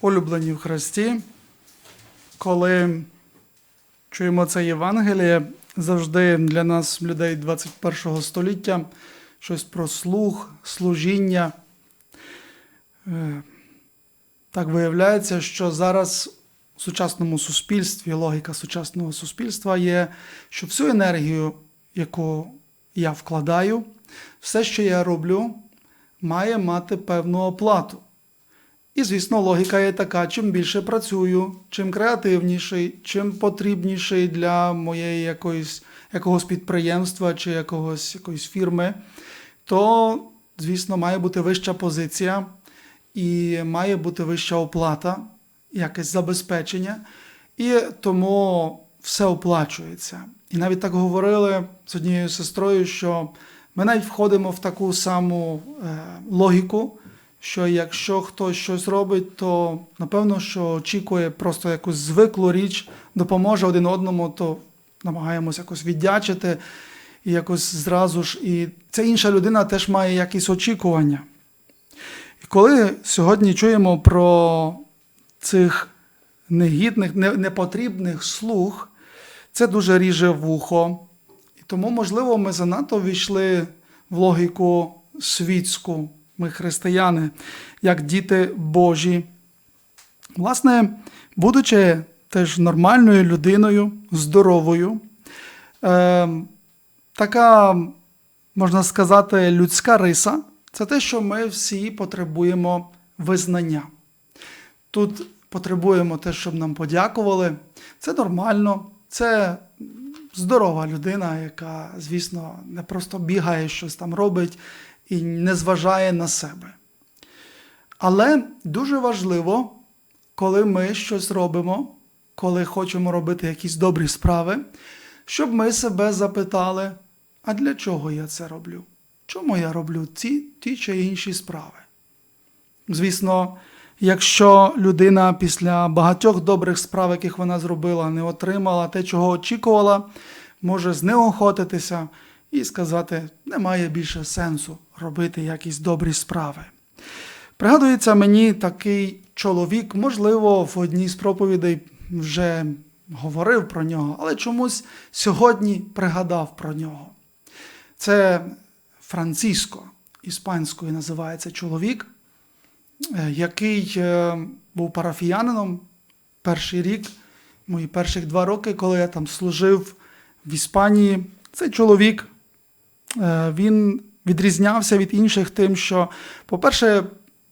улюблені в Христі, коли чуємо це Євангеліє, завжди для нас, людей 21 століття, щось про слух, служіння. Е, Так виявляється, що зараз у сучасному суспільстві, логіка сучасного суспільства є, що всю енергію, яку я вкладаю, все, що я роблю, має мати певну оплату. І, звісно, логіка є така: чим більше працюю, чим креативніший, чим потрібніший для моєї якоїсь, якогось підприємства чи якогось, якоїсь фірми, то, звісно, має бути вища позиція і має бути вища оплата, якесь забезпечення. І тому все оплачується. І навіть так говорили з однією сестрою, що ми навіть входимо в таку саму е, логіку, що якщо хтось щось робить, то напевно, що очікує просто якусь звиклу річ, допоможе один одному, то намагаємося якось віддячити і якось зразу ж. І ця інша людина теж має якісь очікування. І коли сьогодні чуємо про цих негідних, непотрібних слуг, це дуже ріже вухо. І тому, можливо, ми занадто війшли в логіку світську, ми християни, як діти Божі. Власне, будучи теж нормальною людиною, здоровою, е, така, можна сказати, людська риса це те, що ми всі потребуємо визнання. Тут потребуємо те, щоб нам подякували. Це нормально, це здорова людина, яка, звісно, не просто бігає, щось там робить і не зважає на себе. Але дуже важливо, коли ми щось робимо, коли хочемо робити якісь добрі справи, щоб ми себе запитали, а для чого я це роблю? Чому я роблю ці ті чи інші справи? Звісно, якщо людина після багатьох добрих справ, яких вона зробила, не отримала те, чого очікувала, може знеохотитися і сказати, немає більше сенсу робити якісь добрі справи. Пригадується мені такий чоловік, можливо, в одній з проповідей вже говорив про нього, але чомусь сьогодні пригадав про нього. Це Франциско, іспанською називається чоловік, е, який е, був парафіянином перший рік, мої перших два роки, коли я там служив в Іспанії. Цей чоловік він відрізнявся від інших тим, що, по-перше,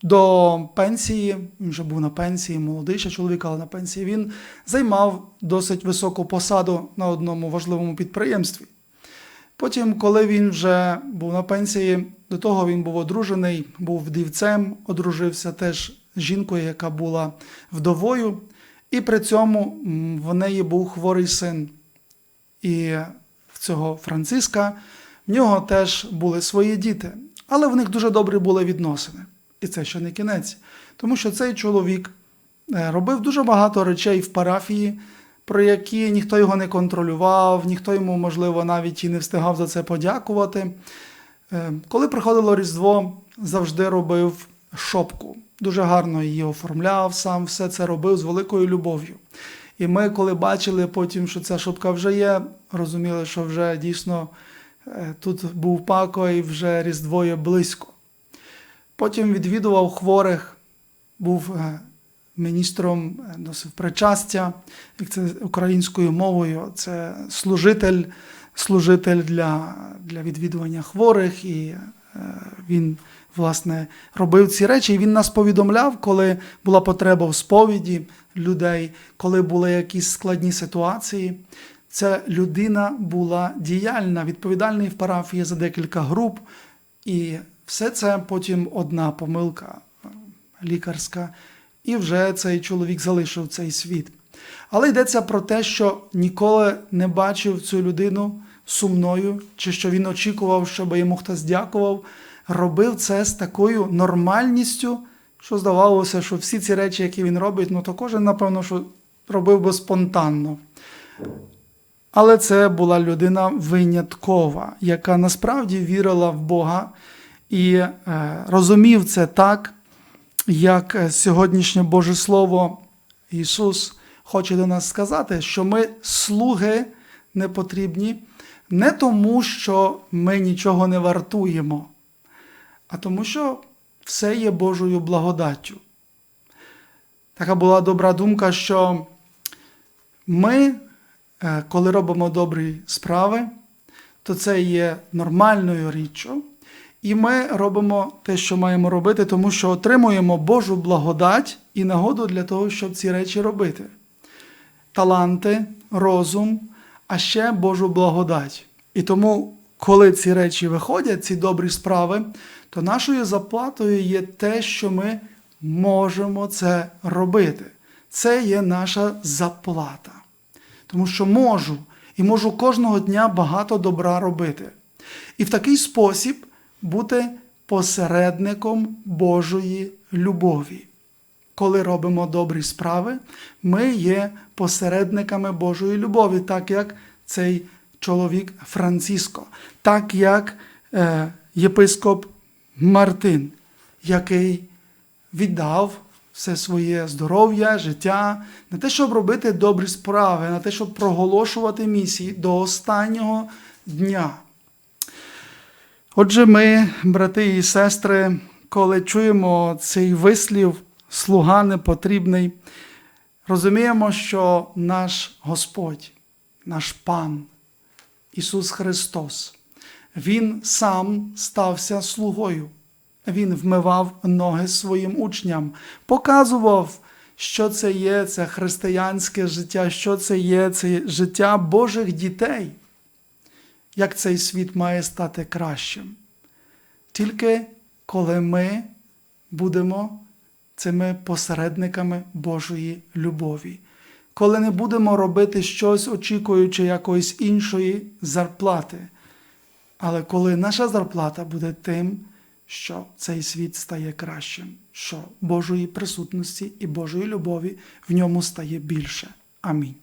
до пенсії, він вже був на пенсії, молодий ще чоловік, але на пенсії, він займав досить високу посаду на одному важливому підприємстві. Потім, коли він вже був на пенсії, до того він був одружений, був вдівцем, одружився теж з жінкою, яка була вдовою, і при цьому в неї був хворий син. І в цього Франциска в нього теж були свої діти, але в них дуже добрі були відносини. І це ще не кінець. Тому що цей чоловік е, робив дуже багато речей в парафії, про які ніхто його не контролював, ніхто йому, можливо, навіть і не встигав за це подякувати. Е, Коли приходило Різдво, завжди робив шопку. Дуже гарно її оформляв, сам все це робив з великою любов'ю. І ми, коли бачили потім, що ця шопка вже є, розуміли, що вже дійсно тут був пако і вже Різдво є близько. Потім відвідував хворих, був е, міністром, е, носив причастя, як це українською мовою, це служитель, служитель для, для відвідування хворих, і е, він, власне, робив ці речі. І він нас повідомляв, коли була потреба в сповіді людей, коли були якісь складні ситуації. Ця людина була діяльна, відповідальний в парафії за декілька груп, і все це потім одна помилка е, лікарська, і вже цей чоловік залишив цей світ. Але йдеться про те, що ніколи не бачив цю людину сумною, чи що він очікував, щоб йому хтось дякував. Робив це з такою нормальністю, що здавалося, що всі ці речі, які він робить, ну то кожен, напевно, що робив би спонтанно. Але це була людина виняткова, яка насправді вірила в Бога і е, розумів це так, як е, сьогоднішнє Боже Слово Ісус хоче до нас сказати, що ми слуги не потрібні не тому, що ми нічого не вартуємо, а тому, що все є Божою благодаттю. Така була добра думка, що ми, коли робимо добрі справи, то це є нормальною річчю, і ми робимо те, що маємо робити, тому що отримуємо Божу благодать і нагоду для того, щоб ці речі робити. Таланти, розум, а ще Божу благодать. І тому, коли ці речі виходять, ці добрі справи, то нашою заплатою є те, що ми можемо це робити. Це є наша заплата. Тому що можу і можу кожного дня багато добра робити. І в такий спосіб бути посередником Божої любові. Коли робимо добрі справи, ми є посередниками Божої любові, так як цей чоловік Франциско, так як е, єпископ Мартин, який віддав все своє здоров'я, життя на те, щоб робити добрі справи, на те, щоб проголошувати місії до останнього дня. Отже, ми, брати і сестри, коли чуємо цей вислів слуга непотрібний, розуміємо, що наш Господь, наш Пан, Ісус Христос, Він сам стався слугою. Він вмивав ноги своїм учням, показував, що це є це християнське життя, що це є це життя Божих дітей, як цей світ має стати кращим. Тільки коли ми будемо цими посередниками Божої любові, коли не будемо робити щось, очікуючи якоїсь іншої зарплати, але коли наша зарплата буде тим, що цей світ стає кращим, що Божої присутності і Божої любові в ньому стає більше. Амінь.